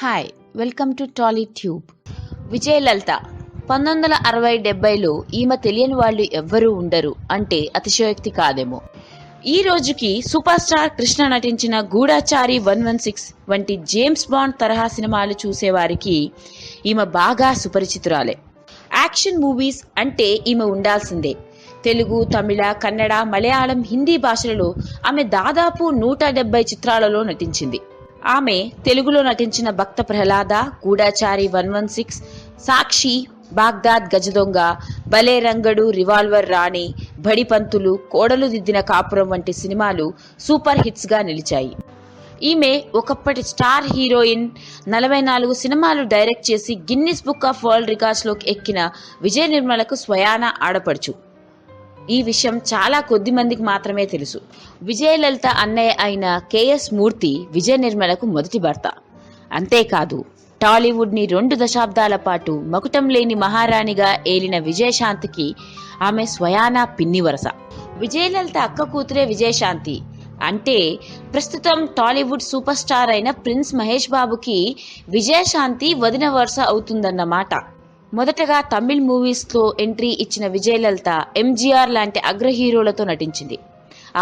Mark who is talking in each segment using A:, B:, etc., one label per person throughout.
A: Hi welcome to Tolly Tube Vijayalalitha పంతొమ్మిది వందల అరవై డెబ్బైలో ఈమె తెలియని వాళ్ళు ఎవ్వరూ ఉండరు అంటే అతిశయోక్తి కాదేమో. ఈ రోజుకి సూపర్ స్టార్ కృష్ణ నటించిన గూఢాచారి వన్ వన్ సిక్స్ వంటి జేమ్స్ బాండ్ తరహా సినిమాలు చూసేవారికి ఈమె బాగా సుపరిచితురాలే. యాక్షన్ మూవీస్ అంటే ఈమె ఉండాల్సిందే. తెలుగు తమిళ కన్నడ మలయాళం హిందీ భాషలలో ఆమె దాదాపు నూట డెబ్బై చిత్రాలలో నటించింది. ఆమె తెలుగులో నటించిన Bhakta Prahlada Goodachari one one six Sakshi Baghdad Gajadonga Bhale Rangadu revolver రాణి బడిపంతులు కోడలు దిద్దిన కాపురం వంటి సినిమాలు సూపర్ హిట్స్గా నిలిచాయి. ఈమె ఒకప్పటి స్టార్ హీరోయిన్ నలభై నాలుగు సినిమాలు డైరెక్ట్ చేసి గిన్నిస్ బుక్ ఆఫ్ వరల్డ్ రికార్డ్స్లోకి ఎక్కిన విజయ నిర్మలకు స్వయాన ఆడపడుచు. ఈ విషయం చాలా కొద్ది మందికి మాత్రమే తెలుసు. విజయలలిత అన్నయ్య అయిన కేఎస్ మూర్తి విజయ నిర్మలకు మొదటి భర్త. అంతేకాదు టాలీవుడ్ని రెండు దశాబ్దాల పాటు మకుటం లేని మహారాణిగా ఏలిన విజయశాంతికి ఆమె స్వయానా పిన్ని వరస. విజయలలిత అక్క కూతురే విజయశాంతి. అంటే ప్రస్తుతం టాలీవుడ్ సూపర్ స్టార్ అయిన ప్రిన్స్ మహేష్ బాబుకి విజయశాంతి వదిన వరుస అవుతుందన్నమాట. మొదటగా తమిళ్ మూవీస్లో ఎంట్రీ ఇచ్చిన విజయలలిత ఎంజీఆర్ లాంటి అగ్ర హీరోలతో నటించింది.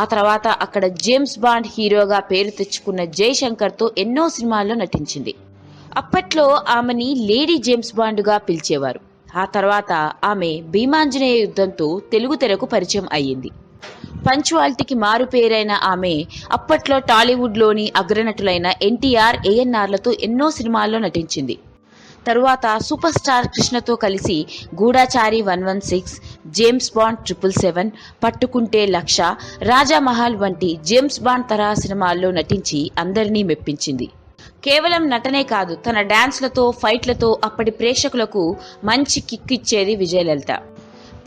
A: ఆ తర్వాత అక్కడ జేమ్స్ బాండ్ హీరోగా పేరు తెచ్చుకున్న జయశంకర్తో ఎన్నో సినిమాల్లో నటించింది. అప్పట్లో ఆమెని లేడీ జేమ్స్ బాండ్గా పిలిచేవారు. ఆ తర్వాత ఆమె భీమాంజనేయ యుద్ధంతో తెలుగు తెరకు పరిచయం అయ్యింది. పంచువాలిటీకి మారు పేరైన ఆమె అప్పట్లో టాలీవుడ్లోని అగ్రనటులైన ఎన్టీఆర్ ఏఎన్ఆర్లతో ఎన్నో సినిమాల్లో నటించింది. తరువాత సూపర్ స్టార్ కృష్ణతో కలిసి Goodachari one one six James Bond triple seven Pattukunte Laksha Rajamahal వంటి జేమ్స్ బాండ్ తరహా సినిమాల్లో నటించి అందరినీ మెప్పించింది. కేవలం నటనే కాదు తన డాన్స్లతో ఫైట్లతో అప్పటి ప్రేక్షకులకు మంచి కిక్ ఇచ్చేది విజయలలిత.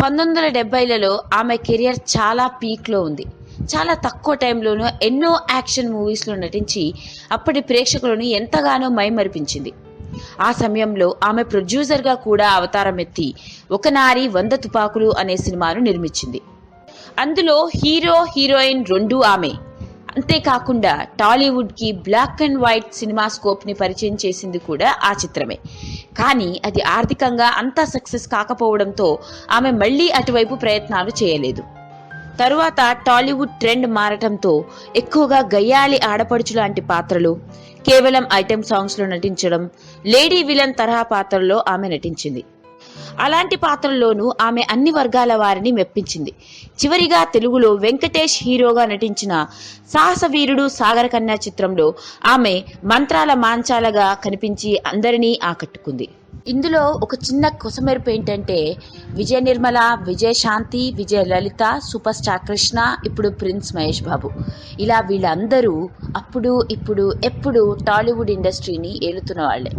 A: పంతొమ్మిది వందల డెబ్బైలలో ఆమె కెరియర్ చాలా పీక్లో ఉంది. చాలా తక్కువ టైంలోనూ ఎన్నో యాక్షన్ మూవీస్లో నటించి అప్పటి ప్రేక్షకులను ఎంతగానో మైమరిపించింది. ఆ సమయంలో ఆమె ప్రొడ్యూసర్గా కూడా అవతారం ఎత్తి ఒక నారి వంద తుపాకులు అనే సినిమాను నిర్మించింది. అందులో హీరో హీరోయిన్ రెండూ ఆమె. అంతేకాకుండా టాలీవుడ్కి బ్లాక్ అండ్ వైట్ సినిమా స్కోప్ని పరిచయం చేసింది కూడా ఆ చిత్రమే. కానీ అది ఆర్థికంగా అంతా సక్సెస్ కాకపోవడంతో ఆమె మళ్ళీ అటువైపు ప్రయత్నాలు చేయలేదు. తరువాత టాలీవుడ్ ట్రెండ్ మారటంతో ఎక్కువగా గయ్యాలి ఆడపడుచు లాంటి పాత్రలు కేవలం ఐటెం సాంగ్స్లో నటించడం లేడీ విలన్ తరహా పాత్రల్లో ఆమె నటించింది. అలాంటి పాత్రల్లోనూ ఆమె అన్ని వర్గాల వారిని మెప్పించింది. చివరిగా తెలుగులో వెంకటేష్ హీరోగా నటించిన సాహసవీరుడు సాగర కన్యా చిత్రంలో ఆమె మంత్రాల మాంచాలగా కనిపించి అందరినీ ఆకట్టుకుంది. ఇందులో ఒక చిన్న కొసమెరుపు ఏంటంటే విజయ నిర్మల విజయ శాంతి విజయ లలిత సూపర్ స్టార్ కృష్ణ ఇప్పుడు ప్రిన్స్ మహేష్ బాబు. ఇలా వీళ్ళందరూ అప్పుడు ఇప్పుడు ఎప్పుడు టాలీవుడ్ ఇండస్ట్రీని ఏలుతున్న వాళ్ళే.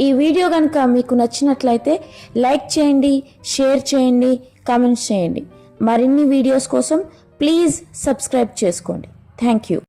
B: ఈ వీడియో కనుక మీకు నచ్చినట్లయితే లైక్ చేయండి షేర్ చేయండి కామెంట్స్ చేయండి. మరిన్ని వీడియోస్ కోసం ప్లీజ్ సబ్స్క్రైబ్ చేసుకోండి. Thank you.